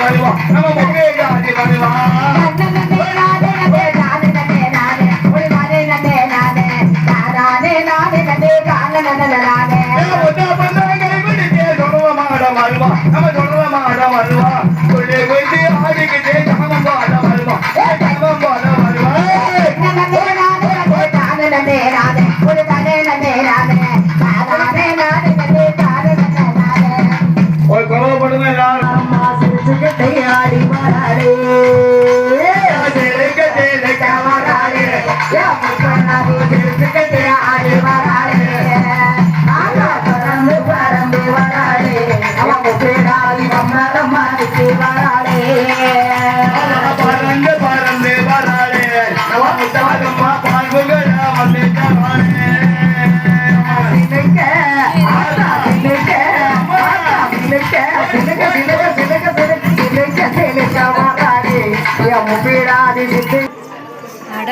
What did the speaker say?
வருவா நம்ம முப்பேராதி வருவா ஏ ஒட்டா பண்ணாங்கரை வருவா நம்ம சொல்றமாட கொள்ளை கொண்டு ஆடிக்கிட்டே நம்ம பாட வருவா நம்ம ஜாமம் வருவா சேலைக்க சேலைக்க வராதே பறந்து பறந்து வராதே நம்ம முத்தாதம்மா பார்வுகள வந்து ఆడపిల్ల